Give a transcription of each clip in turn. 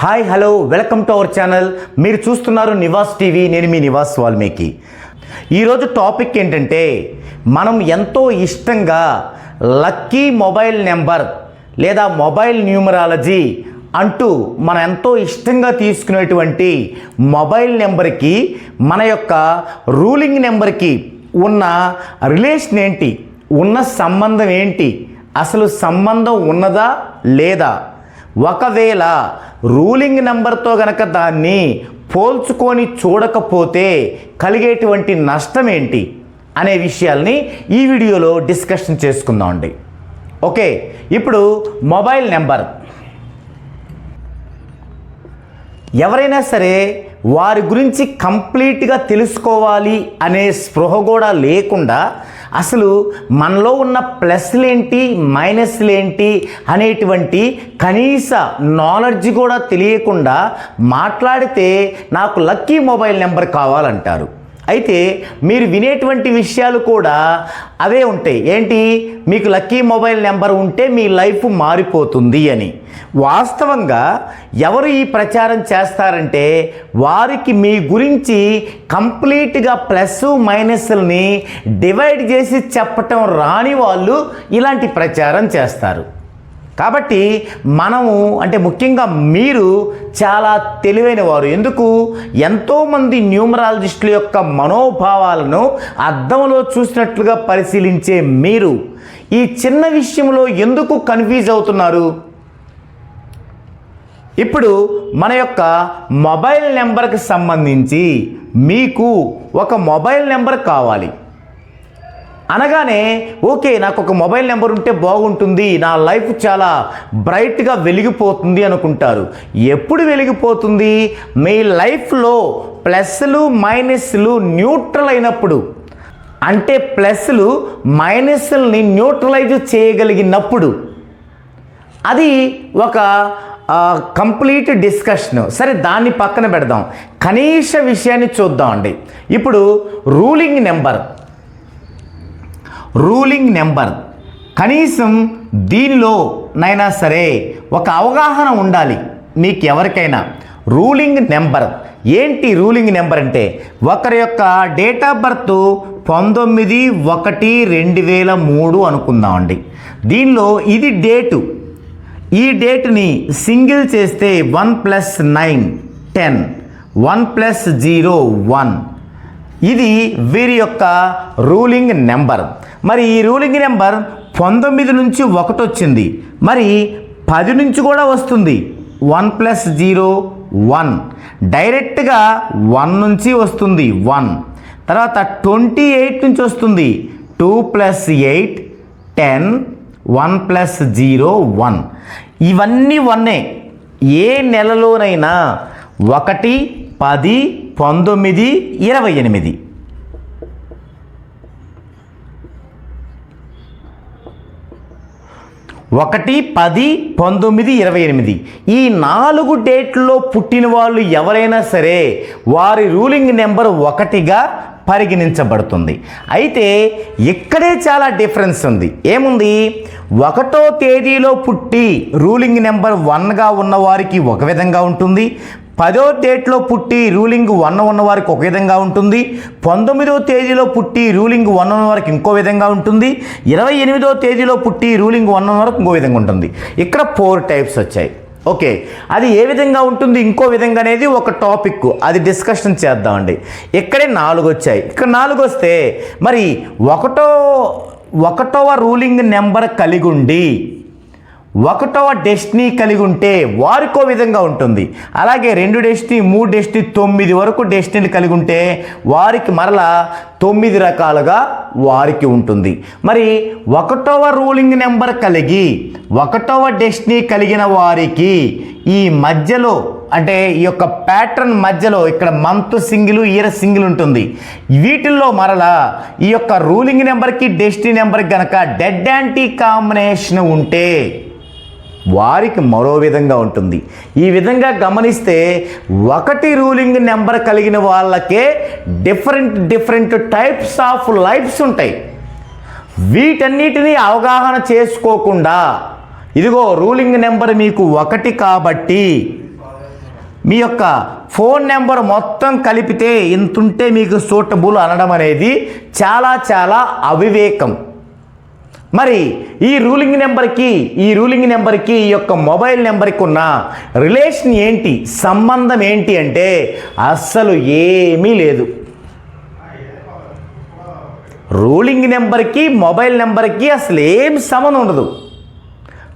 Hi hello welcome to our channel. మీరు చూస్తున్నారు Nivas TV నేను మీ నివాస్ వాల్మీకి. ఈరోజు టాపిక్ ఏంటంటే మనం ఎంతో ఇష్టంగా లక్కీ మొబైల్ నెంబర్ లేదా మొబైల్ న్యూమరాలజీ అంటూ మనం ఎంతో ఇష్టంగా తీసుకునేటువంటి మొబైల్ నెంబర్కి మన యొక్క రూలింగ్ నెంబర్కి ఉన్న రిలేషన్ ఏంటి? ఉన్న సంబంధం ఏంటి? అసలు సంబంధం ఉన్నదా లేదా? ఒకవేళ రూలింగ్ నెంబర్తో గనక దాన్ని పోల్చుకొని చూడకపోతే కలిగేటువంటి నష్టం ఏంటి అనే విషయాల్ని ఈ వీడియోలో డిస్కషన్ చేసుకుందామండి ఓకే ఇప్పుడు మొబైల్ నెంబర్. ఎవరైనా సరే వారి గురించి కంప్లీట్గా తెలుసుకోవాలి అనే స్పృహ కూడా లేకుండా అసలు మనలో ఉన్న ప్లస్లేంటి మైనస్లేంటి అనేటువంటి కనీస నాలెడ్జ్ కూడా తెలియకుండా మాట్లాడితే నాకు లక్కీ మొబైల్ నెంబర్ కావాలంటారు. అయితే మీరు వినేటువంటి విషయాలు కూడా అవే ఉంటాయి. ఏంటి? మీకు లక్కీ మొబైల్ నెంబర్ ఉంటే మీ లైఫ్ మారిపోతుంది అని. వాస్తవంగా ఎవరు ఈ ప్రచారం చేస్తారంటే వారికి మీ గురించి కంప్లీట్గా ప్లస్ మైనస్ని డివైడ్ చేసి చెప్పటం రాని వాళ్ళు ఇలాంటి ప్రచారం చేస్తారు. కాబట్టి మనము అంటే ముఖ్యంగా మీరు చాలా తెలివైన వారు. ఎందుకు? ఎంతోమంది న్యూమరాలజిస్టుల యొక్క మనోభావాలను అద్దంలో చూసినట్లుగా పరిశీలించే మీరు. ఈ చిన్న విషయంలో ఎందుకు కన్ఫ్యూజ్ అవుతున్నారు? ఇప్పుడు మన యొక్క మొబైల్ నెంబర్కి సంబంధించి మీకు ఒక మొబైల్ నెంబర్ కావాలి. అనగానే ఓకే నాకు ఒక మొబైల్ నెంబర్ ఉంటే బాగుంటుంది నా లైఫ్ చాలా బ్రైట్గా వెలిగిపోతుంది అనుకుంటారు. ఎప్పుడు వెలిగిపోతుంది? మీ లైఫ్లో ప్లస్లు మైనస్లు న్యూట్రల్ అయినప్పుడు. అంటే ప్లస్లు మైనస్ని న్యూట్రలైజ్ చేయగలిగినప్పుడు. అది ఒక కంప్లీట్ డిస్కషన్. సరే దాన్ని పక్కన పెడదాం. కనీస విషయాన్ని చూద్దామండి. ఇప్పుడు రూలింగ్ నెంబర్. Ruling number. కనీసం దీనిలో నైనా సరే ఒక అవగాహన ఉండాలి మీకు ఎవరికైనా రూలింగ్ నెంబర్. ఏంటి రూలింగ్ నెంబర్ అంటే? ఒకరి యొక్క డేట్ ఆఫ్ బర్త్ పంతొమ్మిది ఒకటి రెండు వేల మూడు అనుకుందామండి దీనిలో ఇది డేటు. ఈ డేట్ని సింగిల్ చేస్తే one plus nine ten one plus zero one. ఇది వీరి యొక్క రూలింగ్ నెంబర్. మరి ఈ రూలింగ్ నెంబర్ పంతొమ్మిది నుంచి ఒకటి వచ్చింది. మరి పది నుంచి కూడా వస్తుంది. One plus zero one. డైరెక్ట్గా వన్ నుంచి వస్తుంది వన్. తర్వాత ట్వంటీ ఎయిట్ నుంచి వస్తుంది. Two plus eight ten. One plus zero one. ఇవన్నీ వన్నే. ఏ నెలలోనైనా ఒకటి పది పంతొమ్మిది ఇరవై ఎనిమిది. ఒకటి పది పంతొమ్మిది ఇరవై ఎనిమిది. ఈ నాలుగు డేట్లో పుట్టిన వాళ్ళు ఎవరైనా సరే వారి రూలింగ్ నెంబర్ ఒకటిగా పరిగణించబడుతుంది. అయితే ఇక్కడే చాలా డిఫరెన్స్ ఉంది. ఏముంది? ఒకటో తేదీలో పుట్టి రూలింగ్ నెంబర్ వన్గా ఉన్నవారికి ఒక విధంగా ఉంటుంది. పదో డేట్లో పుట్టి రూలింగ్ వన్ ఉన్న వారికి ఒక విధంగా ఉంటుంది. పంతొమ్మిదో తేదీలో పుట్టి రూలింగ్ వన్ ఉన్న వారికి ఇంకో విధంగా ఉంటుంది. ఇరవై ఎనిమిదో తేదీలో పుట్టి రూలింగ్ వన్ ఉన్న వరకు ఇంకో విధంగా ఉంటుంది. ఇక్కడ ఫోర్ టైప్స్ వచ్చాయి. ఓకే. అది ఏ విధంగా ఉంటుంది ఇంకో విధంగా అనేది ఒక టాపిక్. అది డిస్కషన్ చేద్దామండి. ఇక్కడే నాలుగు వచ్చాయి. ఇక్కడ నాలుగు వస్తే మరి ఒకటో ఒకటవ రూలింగ్ నెంబర్ కలిగి ఉండి ఒకటవ డెస్టినీ కలిగి ఉంటే వారికో విధంగా ఉంటుంది. అలాగే రెండు డెస్టినీ మూడు డెస్టినీ తొమ్మిది వరకు డెస్టినీలు కలిగి ఉంటే వారికి మరలా తొమ్మిది రకాలుగా వారికి ఉంటుంది. మరి ఒకటవ రూలింగ్ నెంబర్ కలిగి ఒకటవ డెస్టినీ కలిగిన వారికి ఈ మధ్యలో అంటే ఈ యొక్క ప్యాటర్న్ మధ్యలో ఇక్కడ మంత్ సింగిల్ ఇయర్ సింగిల్ ఉంటుంది. వీటిల్లో మరలా ఈ యొక్క రూలింగ్ నెంబర్కి డెస్టినీ నెంబర్కి గనక డెడ్ యాంటీ కాంబినేషన్ ఉంటే వారికి మరో విధంగా ఉంటుంది. ఈ విధంగా గమనిస్తే ఒకటి రూలింగ్ నెంబర్ కలిగిన వాళ్ళకే different different types of lifes ఉంటాయి. వీటన్నిటినీ అవగాహన చేసుకోకుండా ఇదిగో రూలింగ్ నెంబర్ మీకు ఒకటి కాబట్టి మీ యొక్క ఫోన్ నెంబర్ మొత్తం కలిపితే ఇంతుంటే మీకు సూటబుల్ అనడం అనేది చాలా చాలా అవివేకం. మరి ఈ రూలింగ్ నెంబర్కి ఈ రూలింగ్ నెంబర్కి ఈ యొక్క మొబైల్ నెంబర్కి ఉన్న రిలేషన్ ఏంటి? సంబంధం ఏంటి అంటే అస్సలు ఏమీ లేదు. రూలింగ్ నెంబర్కి మొబైల్ నెంబర్కి అసలు ఏం సంబంధం ఉండదు.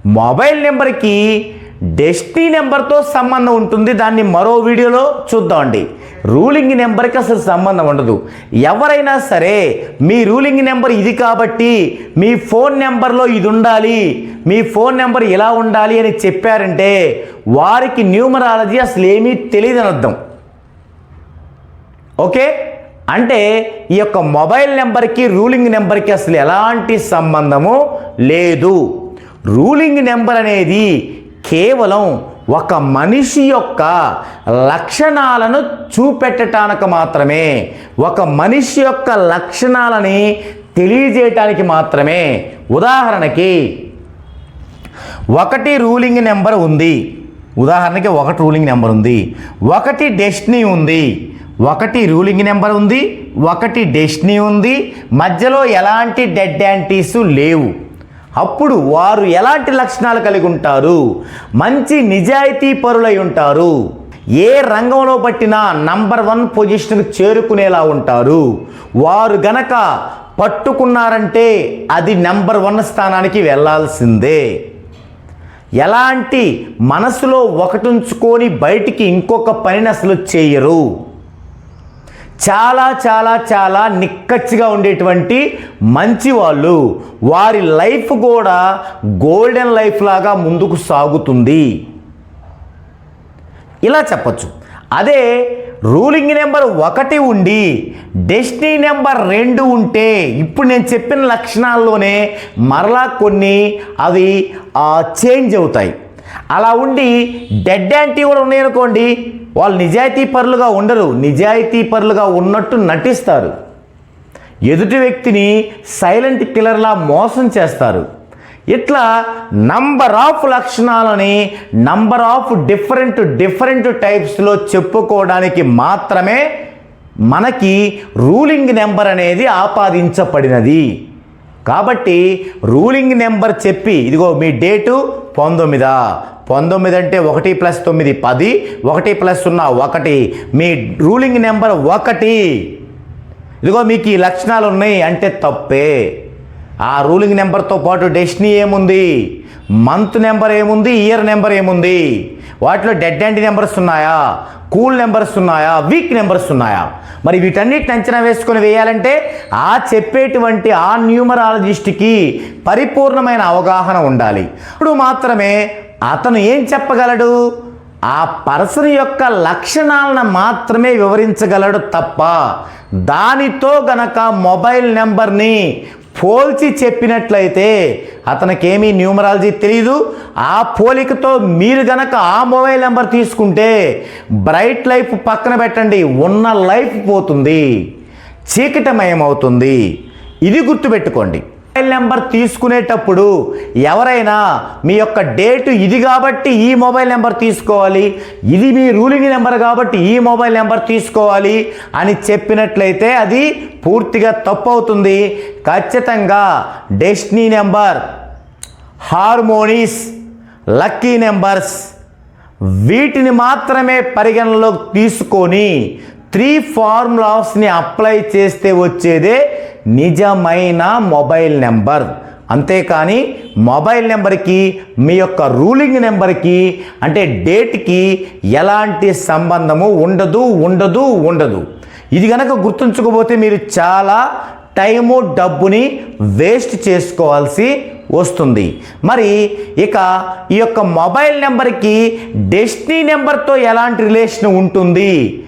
మొబైల్ నెంబర్కి డెస్టినీ నెంబర్తో సంబంధం ఉంటుంది. దాన్ని మరో వీడియోలో చూద్దామండి. రూలింగ్ నెంబర్కి అసలు సంబంధం ఉండదు. ఎవరైనా సరే మీ రూలింగ్ నెంబర్ ఇది కాబట్టి మీ ఫోన్ నెంబర్లో ఇది ఉండాలి మీ ఫోన్ నెంబర్ ఇలా ఉండాలి అని చెప్పారంటే వారికి న్యూమరాలజీ అసలు ఏమీ తెలియదని అర్థం. ఓకే? అంటే ఈ యొక్క మొబైల్ నెంబర్కి రూలింగ్ నెంబర్కి అసలు ఎలాంటి సంబంధము లేదు. రూలింగ్ నెంబర్ అనేది కేవలం ఒక మనిషి యొక్క లక్షణాలను చూపెట్టడానికి మాత్రమే ఒక మనిషి యొక్క లక్షణాలని తెలియజేయటానికి మాత్రమే. ఉదాహరణకి ఒకటి రూలింగ్ నెంబర్ ఉంది. ఉదాహరణకి ఒకటి రూలింగ్ నెంబర్ ఉంది. ఒకటి డెస్టినీ ఉంది. ఒకటి రూలింగ్ నెంబర్ ఉంది. ఒకటి డెస్టినీ ఉంది. మధ్యలో ఎలాంటి డెడ్ యాంటీసు లేవు. అప్పుడు వారు ఎలాంటి లక్షణాలు కలిగి ఉంటారు? మంచి నిజాయితీ పరులై ఉంటారు. ఏ రంగంలో పట్టినా నంబర్ వన్ పొజిషన్కు చేరుకునేలా ఉంటారు. వారు గనక పట్టుకున్నారంటే అది నెంబర్ వన్ స్థానానికి వెళ్ళాల్సిందే ఎలాంటి మనసులో ఒకటుంచుకొని బయటికి ఇంకొక పనిని అసలు చేయరు. చాలా చాలా చాలా నిక్కచ్చిగా ఉండేటువంటి మంచి వాళ్ళు వారి లైఫ్ కూడా గోల్డెన్ లైఫ్ లాగా ముందుకు సాగుతుంది. ఇలా చెప్పచ్చు. అదే రూలింగ్ నెంబర్ ఒకటి ఉండి డెస్టినీ నెంబర్ రెండు ఉంటే ఇప్పుడు నేను చెప్పిన లక్షణాల్లోనే మరలా కొన్ని అవి చేంజ్ అవుతాయి. అలా ఉండి డెడ్ యాంటీ కూడా ఉన్నాయనుకోండి వాళ్ళు నిజాయితీ పరులుగా ఉండరు. నిజాయితీ పరులుగా ఉన్నట్టు నటిస్తారు. ఎదుటి వ్యక్తిని సైలెంట్ కిల్లర్లా మోసం చేస్తారు. ఇట్లా నంబర్ ఆఫ్ లక్షణాలని నంబర్ ఆఫ్ డిఫరెంట్ డిఫరెంట్ టైప్స్లో చెప్పుకోవడానికి మాత్రమే మనకి రూలింగ్ నెంబర్ అనేది ఆపాదించబడినది. కాబట్టి రూలింగ్ నెంబర్ చెప్పి ఇదిగో మీ డేటు పంతొమ్మిదా. పంతొమ్మిది అంటే ఒకటి ప్లస్ తొమ్మిది పది. ఒకటి ప్లస్ సున్నా ఒకటి. మీ రూలింగ్ నెంబర్ ఒకటి. ఇదిగో మీకు ఈ లక్షణాలు ఉన్నాయి అంటే తప్పే. ఆ రూలింగ్ నెంబర్తో పాటు డెస్టినీ ఏముంది? మంత్ నెంబర్ ఏముంది? ఇయర్ నెంబర్ ఏముంది? వాటిలో డెడ్ యాంటీ నెంబర్స్ ఉన్నాయా? కూల్ నెంబర్స్ ఉన్నాయా? వీక్ నెంబర్స్ ఉన్నాయా? మరి వీటన్నిటిని అంచనా వేసుకొని వేయాలంటే ఆ చెప్పేటువంటి ఆ న్యూమరాలజిస్ట్కి పరిపూర్ణమైన అవగాహన ఉండాలి. ఇప్పుడు మాత్రమే అతను ఏం చెప్పగలడు? ఆ పర్సన్ యొక్క లక్షణాలను మాత్రమే వివరించగలడు తప్ప దానితో గనక మొబైల్ నెంబర్ని పోల్చి చెప్పినట్లయితే అతనికేమీ న్యూమరాలజీ తెలియదు ఆ పోలికతో మీరు గనక ఆ మొబైల్ నెంబర్ తీసుకుంటే బ్రైట్ లైఫ్ పక్కన పెట్టండి ఉన్న లైఫ్ పోతుంది చీకటమయమవుతుంది. ఇది గుర్తుపెట్టుకోండి. మొబైల్ నెంబర్ తీసుకునేటప్పుడు ఎవరైనా మీ యొక్క డేటు ఇది కాబట్టి ఈ మొబైల్ నెంబర్ తీసుకోవాలి ఇది మీ రూలింగ్ నెంబర్ కాబట్టి ఈ మొబైల్ నెంబర్ తీసుకోవాలి అని చెప్పినట్లయితే అది పూర్తిగా తప్పు అవుతుంది ఖచ్చితంగా destiny number harmonies lucky numbers వీటిని మాత్రమే పరిగణలోకి తీసుకొని త్రీ ఫార్ములాస్ని అప్లై చేస్తే వచ్చేదే నిజమైన మొబైల్ నెంబర్. అంతేకాని మొబైల్ నెంబర్కి మీ యొక్క రూలింగ్ నెంబర్కి అంటే డేట్కి ఎలాంటి సంబంధము ఉండదు ఉండదు ఉండదు. ఇది కనుక గుర్తుంచుకోపోతే మీరు చాలా టైము డబ్బుని వేస్ట్ చేసుకోవాల్సి వస్తుంది. మరి ఇక ఈ యొక్క మొబైల్ నెంబర్కి డెస్టినీ నెంబర్తో ఎలాంటి రిలేషన్ ఉంటుంది?